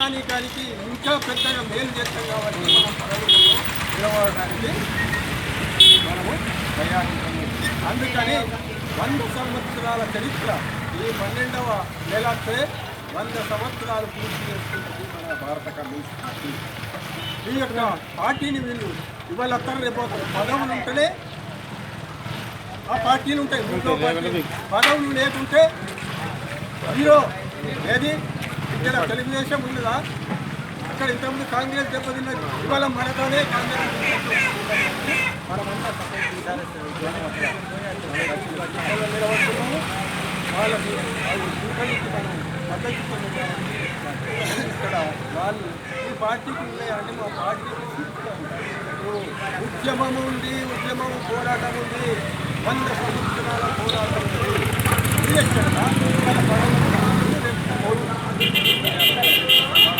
ప్రజానీకానికి ఇంకా పెద్దగా మేలు చేస్తాం కాబట్టి మనం నిలబడడానికి మనము ప్రయాణించము. అందుకని వంద సంవత్సరాల చరిత్ర ఈ పన్నెండవ నెలస్తే వంద సంవత్సరాలు పూర్తి చేసుకుంటుంది మన భారత కమ్యూనిస్ట్ పార్టీ. ఈ యొక్క పార్టీని వీళ్ళు ఇవాళ అత్తరు రేపు పదవులు ఉంటేనే ఆ పార్టీలు ఉంటాయి. పదవులు లేకుంటే హీరో ఏది? ఇక్కడ తెలుగుదేశం ఉన్నదా? అక్కడ ఇంతకుముందు కాంగ్రెస్ దెబ్బతిన్న ఇవాళ మనతోనే కాంగ్రెస్ నిలబడుతున్నాము వాళ్ళకి ఇక్కడ వాళ్ళు ఈ పార్టీకి ఉన్నాయంటే మా పార్టీ ఉద్యమం ఉంది ఉద్యమం పోరాటం ఉంది. వంద